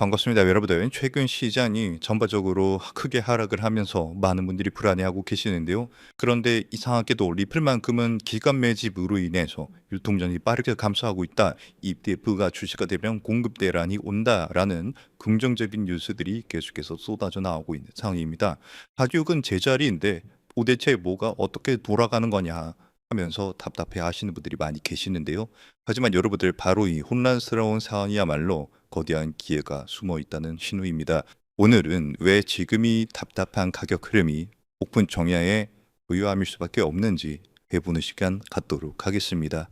반갑습니다. 여러분들. 최근 시장이 전반적으로 크게 하락을 하면서 많은 분들이 불안해하고 계시는데요. 그런데 이상하게도 리플만큼은 기간 매집으로 인해서 유통전이 빠르게 감소하고 있다. ETF가 출시가 되면 공급 대란이 온다라는 긍정적인 뉴스들이 계속해서 쏟아져 나오고 있는 상황입니다. 가격은 제자리인데 도대체 뭐가 어떻게 돌아가는 거냐 하면서 답답해 하시는 분들이 많이 계시는데요. 하지만 여러분들 바로 이 혼란스러운 상황이야말로 거대한 기회가 숨어 있다는 신호입니다. 오늘은 왜 지금이 답답한 가격 흐름이 오픈 정야의 부유함일 수밖에 없는지 해보는 시간 갖도록 하겠습니다.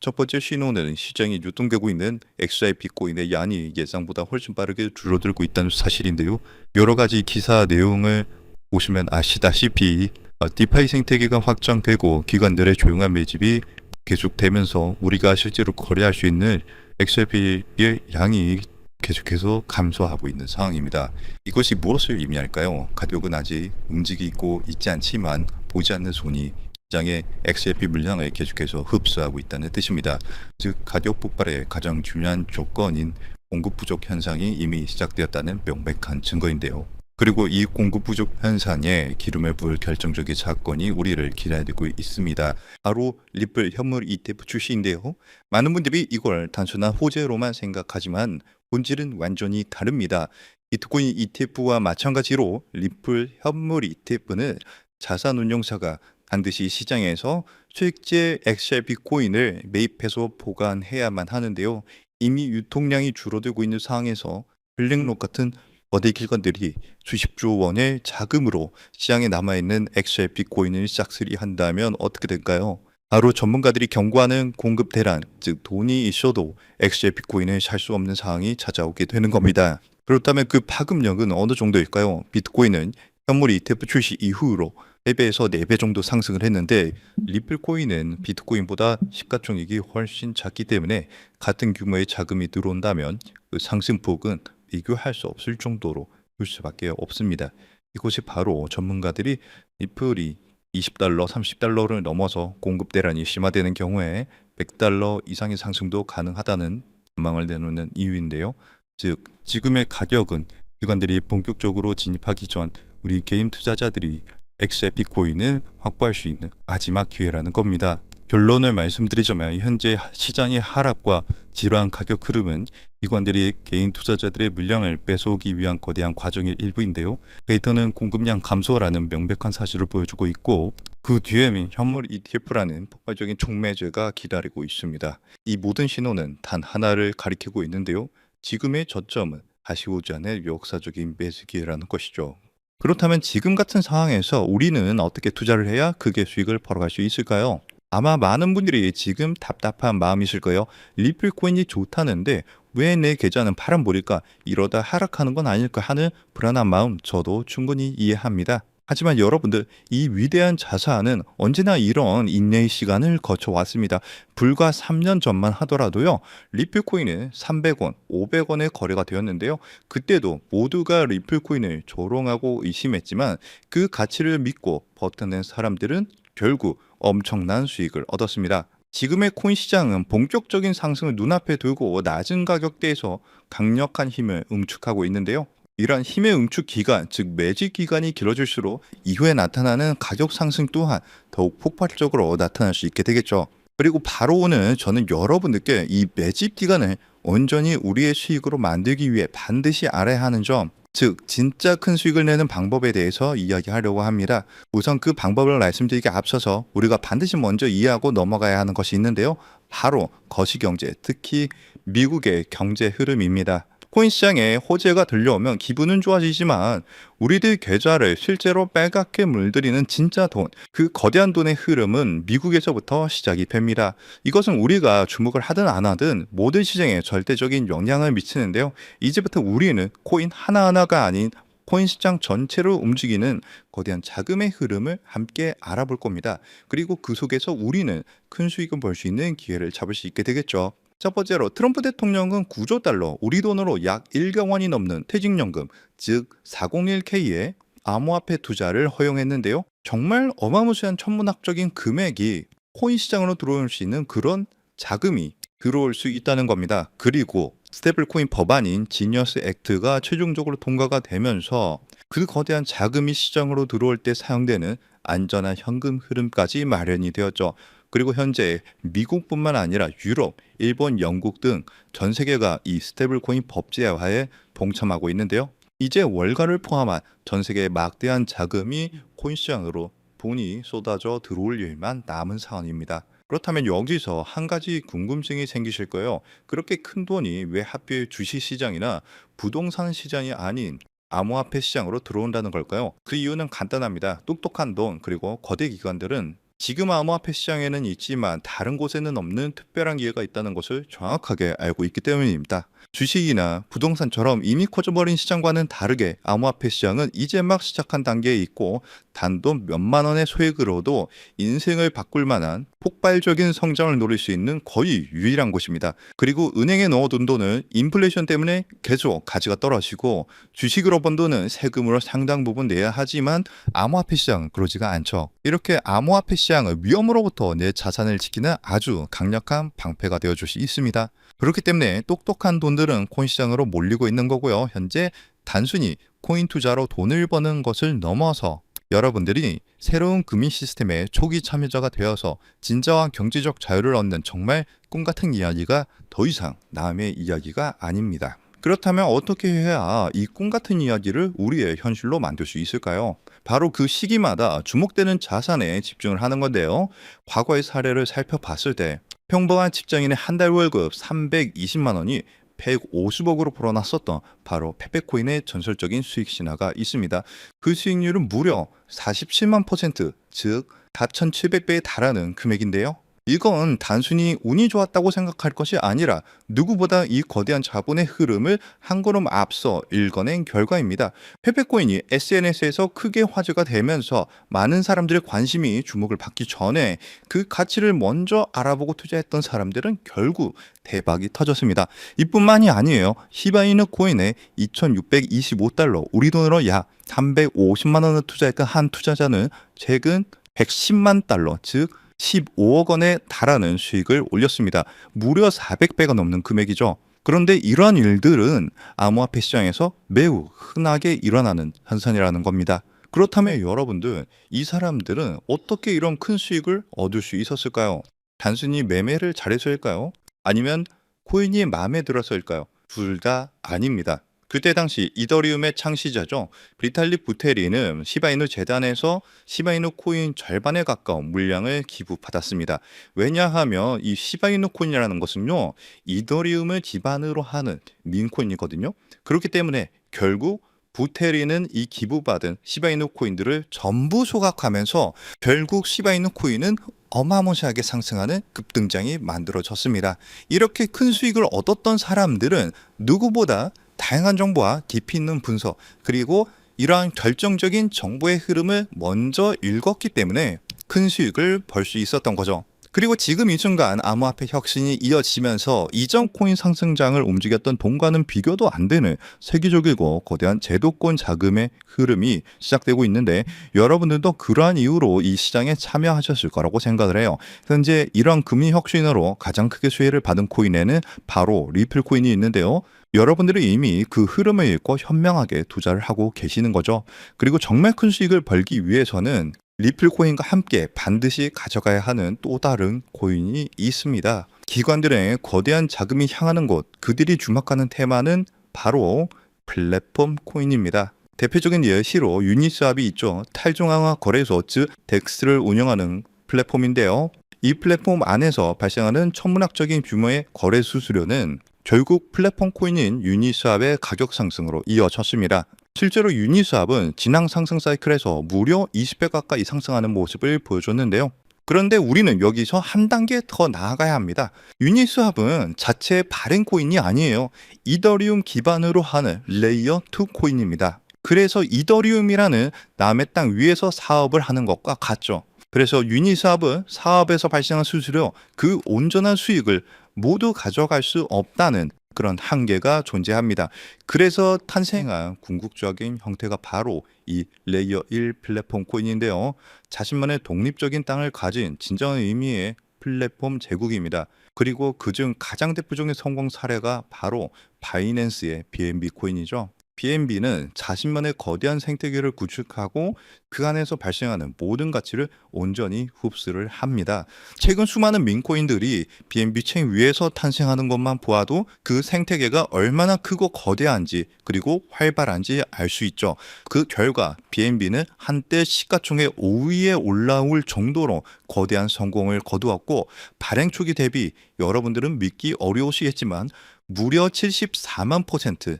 첫 번째 신호는 시장이 유통되고 있는 XRP 비트코인의 양이 예상보다 훨씬 빠르게 줄어들고 있다는 사실인데요. 여러 가지 기사 내용을 보시면 아시다시피 어, 디파이 생태계가 확장되고 기관들의 조용한 매집이 계속되면서 우리가 실제로 거래할 수 있는 XRP의 양이 계속해서 감소하고 있는 상황입니다. 이것이 무엇을 의미할까요? 가격은 아직 움직이고 있지 않지만 보지 않는 손이 시장의 XRP 물량을 계속해서 흡수하고 있다는 뜻입니다. 즉 가격 폭발의 가장 중요한 조건인 공급 부족 현상이 이미 시작되었다는 명백한 증거인데요. 그리고 이 공급 부족 현상에 기름을 부을 결정적인 사건이 우리를 기다리고 있습니다. 바로 리플 현물 ETF 출시인데요. 많은 분들이 이걸 단순한 호재로만 생각하지만 본질은 완전히 다릅니다. 비트코인 ETF와 마찬가지로 리플 현물 ETF는 자산 운용사가 반드시 시장에서 실제 XRP 코인을 매입해서 보관해야만 하는데요. 이미 유통량이 줄어들고 있는 상황에서 블랙록 같은 거대 기관들이 수십조 원의 자금으로 시장에 남아있는 XRP 코인을 싹쓸이 한다면 어떻게 될까요? 바로 전문가들이 경고하는 공급 대란, 즉 돈이 있어도 XRP 코인을 살 수 없는 상황이 찾아오게 되는 겁니다. 그렇다면 그 파급력은 어느 정도일까요? 비트코인은 현물 ETF 출시 이후로 3배에서 4배 정도 상승을 했는데 리플 코인은 비트코인보다 시가총액이 훨씬 작기 때문에 같은 규모의 자금이 들어온다면 그 상승폭은 비교할 수 없을 정도로 줄 수밖에 없습니다. 이것이 바로 전문가들이 리플이 20달러, 30달러를 넘어서 공급 대란이 심화되는 경우에 100달러 이상의 상승도 가능하다는 전망을 내놓는 이유인데요. 즉 지금의 가격은 기관들이 본격적으로 진입하기 전 우리 개인 투자자들이 XRP 코인을 확보할 수 있는 마지막 기회라는 겁니다. 결론을 말씀드리자면 현재 시장의 하락과 지루한 가격 흐름은 기관들이 개인 투자자들의 물량을 뺏어오기 위한 거대한 과정의 일부인데요. 데이터는 공급량 감소라는 명백한 사실을 보여주고 있고 그 뒤에는 현물 ETF라는 폭발적인 촉매제가 기다리고 있습니다. 이 모든 신호는 단 하나를 가리키고 있는데요. 지금의 저점은 다시 오지 않을 역사적인 매수 기회라는 것이죠. 그렇다면 지금 같은 상황에서 우리는 어떻게 투자를 해야 크게 수익을 벌어갈 수 있을까요? 아마 많은 분들이 지금 답답한 마음이실 거예요. 리플 코인이 좋다는데 왜 내 계좌는 파란불일까? 이러다 하락하는 건 아닐까 하는 불안한 마음 저도 충분히 이해합니다. 하지만 여러분들 이 위대한 자산은 언제나 이런 인내의 시간을 거쳐왔습니다. 불과 3년 전만 하더라도요. 리플코인은 300원, 500원에 거래가 되었는데요. 그때도 모두가 리플코인을 조롱하고 의심했지만 그 가치를 믿고 버텨낸 사람들은 결국 엄청난 수익을 얻었습니다. 지금의 코인 시장은 본격적인 상승을 눈앞에 두고 낮은 가격대에서 강력한 힘을 응축하고 있는데요. 이러한 힘의 응축 기간, 즉 매집 기간이 길어질수록 이후에 나타나는 가격 상승 또한 더욱 폭발적으로 나타날 수 있게 되겠죠. 그리고 바로 오늘 저는 여러분들께 이 매집 기간을 온전히 우리의 수익으로 만들기 위해 반드시 알아야 하는 점, 즉 진짜 큰 수익을 내는 방법에 대해서 이야기하려고 합니다. 우선 그 방법을 말씀드리기 앞서서 우리가 반드시 먼저 이해하고 넘어가야 하는 것이 있는데요. 바로 거시경제, 특히 미국의 경제 흐름입니다. 코인 시장에 호재가 들려오면 기분은 좋아지지만 우리들 계좌를 실제로 빨갛게 물들이는 진짜 돈, 그 거대한 돈의 흐름은 미국에서부터 시작이 됩니다. 이것은 우리가 주목을 하든 안 하든 모든 시장에 절대적인 영향을 미치는데요. 이제부터 우리는 코인 하나하나가 아닌 코인 시장 전체를 움직이는 거대한 자금의 흐름을 함께 알아볼 겁니다. 그리고 그 속에서 우리는 큰 수익을 벌 수 있는 기회를 잡을 수 있게 되겠죠. 첫 번째로 트럼프 대통령은 9조 달러, 우리 돈으로 약 1경 원이 넘는 퇴직연금, 즉 401k의 암호화폐 투자를 허용했는데요. 정말 어마무시한 천문학적인 금액이 코인 시장으로 들어올 수 있는 그런 자금이 들어올 수 있다는 겁니다. 그리고 스테이블코인 법안인 지니어스 액트가 최종적으로 통과가 되면서 그 거대한 자금이 시장으로 들어올 때 사용되는 안전한 현금 흐름까지 마련이 되었죠. 그리고 현재 미국뿐만 아니라 유럽, 일본, 영국 등 전 세계가 이 스테이블코인 법제화에 동참하고 있는데요. 이제 월가를 포함한 전 세계의 막대한 자금이 코인 시장으로 돈이 쏟아져 들어올 일만 남은 상황입니다. 그렇다면 여기서 한 가지 궁금증이 생기실 거예요. 그렇게 큰 돈이 왜 하필 주식 시장이나 부동산 시장이 아닌 암호화폐 시장으로 들어온다는 걸까요? 그 이유는 간단합니다. 똑똑한 돈 그리고 거대 기관들은 지금 암호화폐 시장에는 있지만 다른 곳에는 없는 특별한 기회가 있다는 것을 정확하게 알고 있기 때문입니다. 주식이나 부동산처럼 이미 커져버린 시장과는 다르게 암호화폐 시장은 이제 막 시작한 단계에 있고 단돈 몇만 원의 소액으로도 인생을 바꿀 만한 폭발적인 성장을 노릴 수 있는 거의 유일한 곳입니다. 그리고 은행에 넣어둔 돈은 인플레이션 때문에 계속 가치가 떨어지고 주식으로 번 돈은 세금으로 상당 부분 내야 하지만 암호화폐 시장은 그러지가 않죠. 이렇게 암호화폐 시장을 위험으로부터 내 자산을 지키는 아주 강력한 방패가 되어줄 수 있습니다. 그렇기 때문에 똑똑한 돈들은 코인 시장으로 몰리고 있는 거고요. 현재 단순히 코인 투자로 돈을 버는 것을 넘어서 여러분들이 새로운 금융 시스템의 초기 참여자가 되어서 진정한 경제적 자유를 얻는 정말 꿈 같은 이야기가 더 이상 남의 이야기가 아닙니다. 그렇다면 어떻게 해야 이 꿈 같은 이야기를 우리의 현실로 만들 수 있을까요? 바로 그 시기마다 주목되는 자산에 집중을 하는 건데요. 과거의 사례를 살펴봤을 때 평범한 직장인의 한 달 월급 320만 원이 150억으로 불어났었던 바로 페페코인의 전설적인 수익 신화가 있습니다. 그 수익률은 무려 47만 퍼센트, 즉 4,700배에 달하는 금액인데요. 이건 단순히 운이 좋았다고 생각할 것이 아니라 누구보다 이 거대한 자본의 흐름을 한 걸음 앞서 읽어낸 결과입니다. 페페코인이 SNS에서 크게 화제가 되면서 많은 사람들의 관심이 주목을 받기 전에 그 가치를 먼저 알아보고 투자했던 사람들은 결국 대박이 터졌습니다. 이뿐만이 아니에요. 히바이누 코인에 2,625달러, 우리 돈으로 약 350만 원을 투자했던 한 투자자는 최근 110만 달러, 즉 15억 원에 달하는 수익을 올렸습니다. 무려 400배가 넘는 금액이죠. 그런데 이러한 일들은 암호화폐 시장에서 매우 흔하게 일어나는 현상이라는 겁니다. 그렇다면 여러분들, 이 사람들은 어떻게 이런 큰 수익을 얻을 수 있었을까요? 단순히 매매를 잘해서일까요? 아니면 코인이 마음에 들어서일까요? 둘 다 아닙니다. 그때 당시 이더리움의 창시자죠. 브리탈리 부테리는 시바이누 재단에서 시바이누 코인 절반에 가까운 물량을 기부받았습니다. 왜냐하면 이 시바이누 코인이라는 것은요. 이더리움을 기반으로 하는 민코인이거든요. 그렇기 때문에 결국 부테리는 이 기부받은 시바이누 코인들을 전부 소각하면서 결국 시바이누 코인은 어마무시하게 상승하는 급등장이 만들어졌습니다. 이렇게 큰 수익을 얻었던 사람들은 누구보다 다양한 정보와 깊이 있는 분석 그리고 이러한 결정적인 정보의 흐름을 먼저 읽었기 때문에 큰 수익을 벌 수 있었던 거죠. 그리고 지금 이 순간 암호화폐 혁신이 이어지면서 이전 코인 상승장을 움직였던 돈과는 비교도 안 되는 세계적이고 거대한 제도권 자금의 흐름이 시작되고 있는데 여러분들도 그러한 이유로 이 시장에 참여하셨을 거라고 생각을 해요. 현재 이러한 금융 혁신으로 가장 크게 수혜를 받은 코인에는 바로 리플 코인이 있는데요. 여러분들은 이미 그 흐름을 읽고 현명하게 투자를 하고 계시는 거죠. 그리고 정말 큰 수익을 벌기 위해서는 리플 코인과 함께 반드시 가져가야 하는 또 다른 코인이 있습니다. 기관들의 거대한 자금이 향하는 곳, 그들이 주목하는 테마는 바로 플랫폼 코인입니다. 대표적인 예시로 유니스왑이 있죠. 탈중앙화 거래소 즉 덱스를 운영하는 플랫폼인데요. 이 플랫폼 안에서 발생하는 천문학적인 규모의 거래 수수료는 결국 플랫폼 코인인 유니스왑의 가격 상승으로 이어졌습니다. 실제로 유니스왑은 지난 상승 사이클에서 무려 20배 가까이 상승하는 모습을 보여줬는데요. 그런데 우리는 여기서 한 단계 더 나아가야 합니다. 유니스왑은 자체 발행 코인이 아니에요. 이더리움 기반으로 하는 레이어 2 코인입니다. 그래서 이더리움이라는 남의 땅 위에서 사업을 하는 것과 같죠. 그래서 유니스왑은 사업에서 발생한 수수료 그 온전한 수익을 모두 가져갈 수 없다는 그런 한계가 존재합니다. 그래서 탄생한 궁극적인 형태가 바로 이 레이어 1 플랫폼 코인인데요. 자신만의 독립적인 땅을 가진 진정한 의미의 플랫폼 제국입니다. 그리고 그중 가장 대표적인 성공 사례가 바로 바이낸스의 BNB 코인이죠. BNB는 자신만의 거대한 생태계를 구축하고 그 안에서 발생하는 모든 가치를 온전히 흡수를 합니다. 최근 수많은 민코인들이 BNB 체인 위에서 탄생하는 것만 보아도 그 생태계가 얼마나 크고 거대한지 그리고 활발한지 알 수 있죠. 그 결과 BNB는 한때 시가총액 5위에 올라올 정도로 거대한 성공을 거두었고 발행 초기 대비 여러분들은 믿기 어려우시겠지만 무려 74만 퍼센트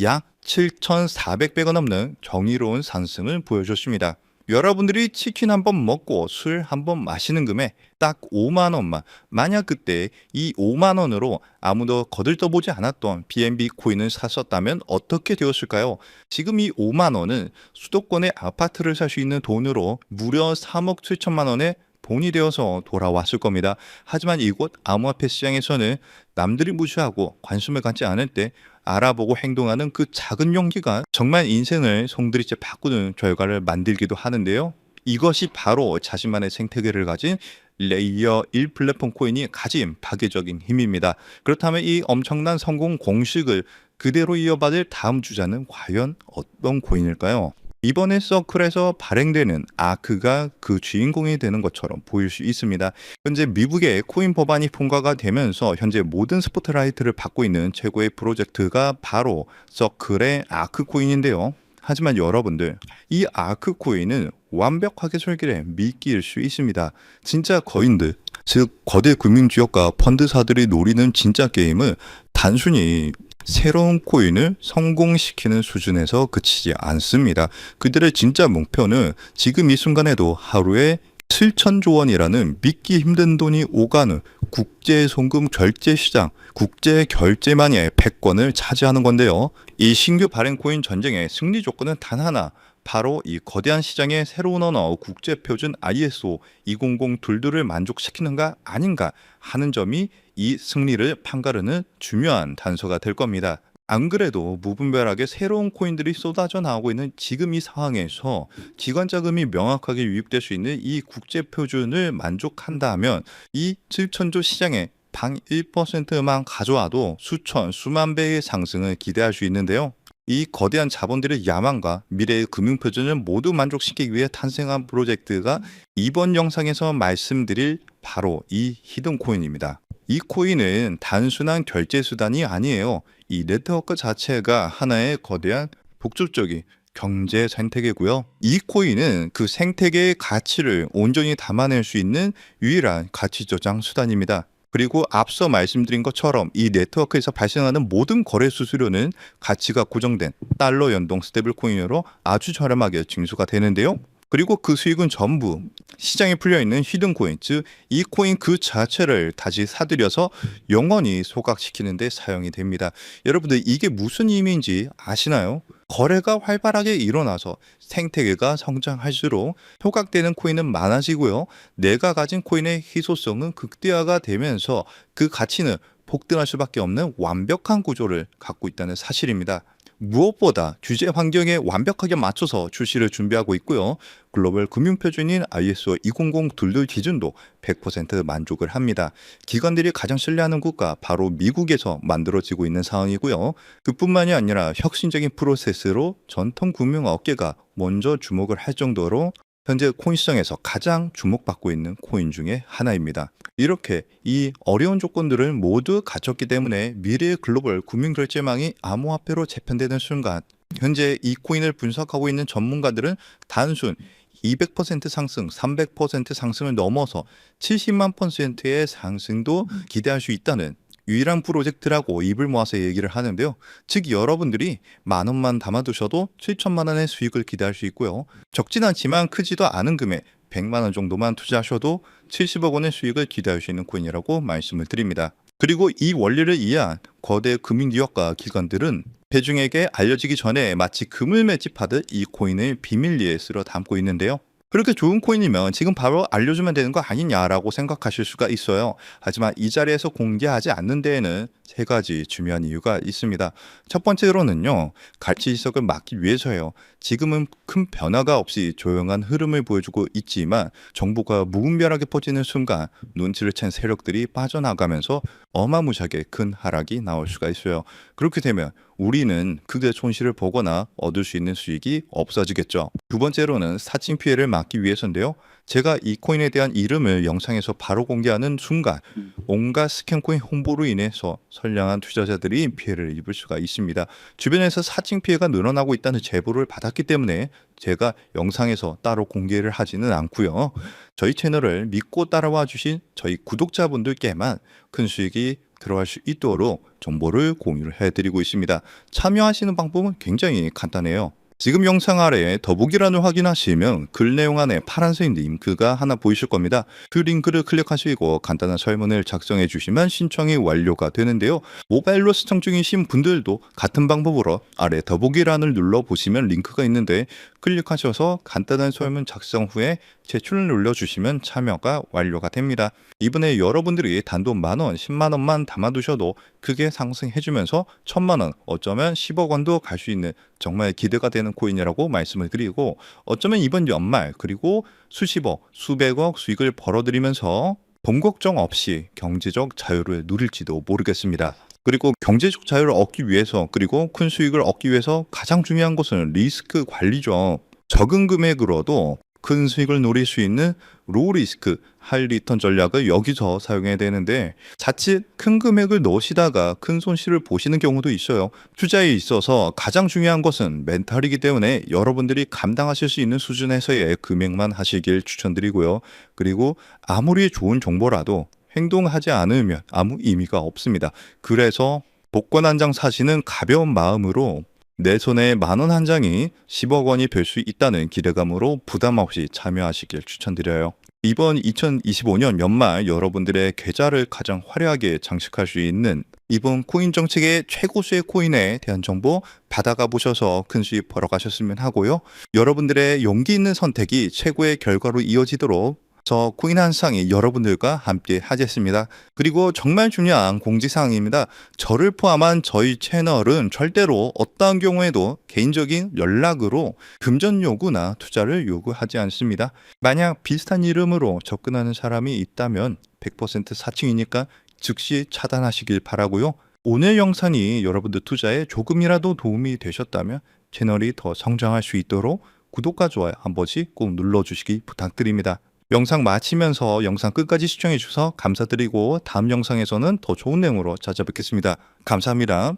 약 7,400배가 넘는 정의로운 상승을 보여줬습니다. 여러분들이 치킨 한 번 먹고 술 한 번 마시는 금에 딱 5만 원만 만약 그때 이 5만 원으로 아무도 거들떠보지 않았던 BNB 코인을 샀었다면 어떻게 되었을까요? 지금 이 5만 원은 수도권의 아파트를 살 수 있는 돈으로 무려 3억 7천만 원의 돈이 되어서 돌아왔을 겁니다. 하지만 이곳 암호화폐 시장에서는 남들이 무시하고 관심을 갖지 않을 때 알아보고 행동하는 그 작은 용기가 정말 인생을 송두리째 바꾸는 결과를 만들기도 하는데요. 이것이 바로 자신만의 생태계를 가진 레이어 1 플랫폼 코인이 가진 파괴적인 힘입니다. 그렇다면 이 엄청난 성공 공식을 그대로 이어받을 다음 주자는 과연 어떤 코인일까요? 이번에 서클에서 발행되는 아크가 그 주인공이 되는 것처럼 보일 수 있습니다. 현재 미국의 코인 법안이 통과가 되면서 현재 모든 스포트라이트를 받고 있는 최고의 프로젝트가 바로 서클의 아크 코인인데요. 하지만 여러분들 이 아크 코인은 완벽하게 설계된 미끼일 수 있습니다. 진짜 거인들 즉 거대 금융 지역과 펀드사들이 노리는 진짜 게임은 단순히 새로운 코인을 성공시키는 수준에서 그치지 않습니다. 그들의 진짜 목표는 지금 이 순간에도 하루에 7천조 원이라는 믿기 힘든 돈이 오가는 국제 송금 결제 시장, 국제 결제만의 패권을 차지하는 건데요. 이 신규 발행 코인 전쟁의 승리 조건은 단 하나, 바로 이 거대한 시장의 새로운 언어 국제 표준 ISO 200 둘들을 만족시키는가 아닌가 하는 점이 이 승리를 판가르는 중요한 단서가 될 겁니다. 안 그래도 무분별하게 새로운 코인들이 쏟아져 나오고 있는 지금 이 상황에서 기관 자금이 명확하게 유입될 수 있는 이 국제 표준을 만족한다면 이 7천조 시장에 방 1%만 가져와도 수천, 수만 배의 상승을 기대할 수 있는데요. 이 거대한 자본들의 야망과 미래의 금융 표준을 모두 만족시키기 위해 탄생한 프로젝트가 이번 영상에서 말씀드릴 바로 이 히든 코인입니다. 이 코인은 단순한 결제 수단이 아니에요. 이 네트워크 자체가 하나의 거대한 복잡적인 경제 생태계고요. 이 코인은 그 생태계의 가치를 온전히 담아낼 수 있는 유일한 가치 저장 수단입니다. 그리고 앞서 말씀드린 것처럼 이 네트워크에서 발생하는 모든 거래 수수료는 가치가 고정된 달러 연동 스테이블 코인으로 아주 저렴하게 징수가 되는데요. 그리고 그 수익은 전부 시장에 풀려 있는 히든 코인, 즉 이 코인 그 자체를 다시 사들여서 영원히 소각시키는 데 사용이 됩니다. 여러분들 이게 무슨 의미인지 아시나요? 거래가 활발하게 일어나서 생태계가 성장할수록 소각되는 코인은 많아지고요. 내가 가진 코인의 희소성은 극대화가 되면서 그 가치는 폭등할 수밖에 없는 완벽한 구조를 갖고 있다는 사실입니다. 무엇보다 규제 환경에 완벽하게 맞춰서 출시를 준비하고 있고요. 글로벌 금융 표준인 ISO 200 둘둘 기준도 100% 만족을 합니다. 기관들이 가장 신뢰하는 국가 바로 미국에서 만들어지고 있는 상황이고요. 그뿐만이 아니라 혁신적인 프로세스로 전통 금융 업계가 먼저 주목을 할 정도로 현재 코인 시장에서 가장 주목받고 있는 코인 중에 하나입니다. 이렇게 이 어려운 조건들을 모두 갖췄기 때문에 미래의 글로벌 금융결제망이 암호화폐로 재편되는 순간 현재 이 코인을 분석하고 있는 전문가들은 단순 200% 상승, 300% 상승을 넘어서 70만 퍼센트의 상승도 기대할 수 있다는 유일한 프로젝트라고 입을 모아서 얘기를 하는데요. 즉 여러분들이 만 원만 담아두셔도 7천만 원의 수익을 기대할 수 있고요. 적진 않지만 크지도 않은 금액 100만 원 정도만 투자하셔도 70억 원의 수익을 기대할 수 있는 코인이라고 말씀을 드립니다. 그리고 이 원리를 이해한 거대 금융 기업과 기관들은 대중에게 알려지기 전에 마치 금을 매집하듯 이 코인을 비밀리에 쓸어 담고 있는데요. 그렇게 좋은 코인이면 지금 바로 알려주면 되는 거 아니냐라고 생각하실 수가 있어요. 하지만 이 자리에서 공개하지 않는 데에는 세 가지 중요한 이유가 있습니다. 첫 번째로는요, 갈치 지석을 막기 위해서요. 지금은 큰 변화가 없이 조용한 흐름을 보여주고 있지만 정보가 무분별하게 퍼지는 순간 눈치를 챈 세력들이 빠져나가면서 어마무시하게 큰 하락이 나올 수가 있어요. 그렇게 되면 우리는 크게 손실을 보거나 얻을 수 있는 수익이 없어지겠죠. 두 번째로는 사칭 피해를 막기 위해서인데요. 제가 이 코인에 대한 이름을 영상에서 바로 공개하는 순간 온갖 스캔코인 홍보로 인해서 선량한 투자자들이 피해를 입을 수가 있습니다. 주변에서 사칭 피해가 늘어나고 있다는 제보를 받았기 때문에 제가 영상에서 따로 공개를 하지는 않고요. 저희 채널을 믿고 따라와 주신 저희 구독자분들께만 큰 수익이 들어갈 수 있도록 정보를 공유를 해드리고 있습니다. 참여하시는 방법은 굉장히 간단해요. 지금 영상 아래에 더보기란을 확인하시면 글 내용 안에 파란색 링크가 하나 보이실 겁니다. 그 링크를 클릭하시고 간단한 설문을 작성해 주시면 신청이 완료가 되는데요. 모바일로 시청 중이신 분들도 같은 방법으로 아래 더보기란을 눌러 보시면 링크가 있는데 클릭하셔서 간단한 설문 작성 후에 제출을 눌러주시면 참여가 완료가 됩니다. 이번에 여러분들이 단돈 만원, 10만원만 담아두셔도 크게 상승해주면서 천만원, 어쩌면 10억 원도 갈 수 있는 정말 기대가 되는 코인이라고 말씀을 드리고 어쩌면 이번 연말 그리고 수십억, 수백억 수익을 벌어들이면서 돈 걱정 없이 경제적 자유를 누릴지도 모르겠습니다. 그리고 경제적 자유를 얻기 위해서 그리고 큰 수익을 얻기 위해서 가장 중요한 것은 리스크 관리죠. 적은 금액으로도 큰 수익을 노릴 수 있는 로우 리스크 하이 리턴 전략을 여기서 사용해야 되는데 자칫 큰 금액을 넣으시다가 큰 손실을 보시는 경우도 있어요. 투자에 있어서 가장 중요한 것은 멘탈이기 때문에 여러분들이 감당하실 수 있는 수준에서의 금액만 하시길 추천드리고요. 그리고 아무리 좋은 정보라도 행동하지 않으면 아무 의미가 없습니다. 그래서 복권 한 장 사시는 가벼운 마음으로 내 손에 만 원 한 장이 10억 원이 될 수 있다는 기대감으로 부담 없이 참여하시길 추천드려요. 이번 2025년 연말 여러분들의 계좌를 가장 화려하게 장식할 수 있는 이번 코인 정책의 최고수의 코인에 대한 정보 받아가 보셔서 큰 수익 벌어가셨으면 하고요. 여러분들의 용기 있는 선택이 최고의 결과로 이어지도록 저 코인 한 쌍이 여러분들과 함께 하겠습니다. 그리고 정말 중요한 공지사항입니다. 저를 포함한 저희 채널은 절대로 어떠한 경우에도 개인적인 연락으로 금전 요구나 투자를 요구하지 않습니다. 만약 비슷한 이름으로 접근하는 사람이 있다면 100% 사칭이니까 즉시 차단하시길 바라고요. 오늘 영상이 여러분들 투자에 조금이라도 도움이 되셨다면 채널이 더 성장할 수 있도록 구독과 좋아요 한 번씩 꼭 눌러주시기 부탁드립니다. 영상 마치면서 영상 끝까지 시청해 주셔서 감사드리고 다음 영상에서는 더 좋은 내용으로 찾아뵙겠습니다. 감사합니다.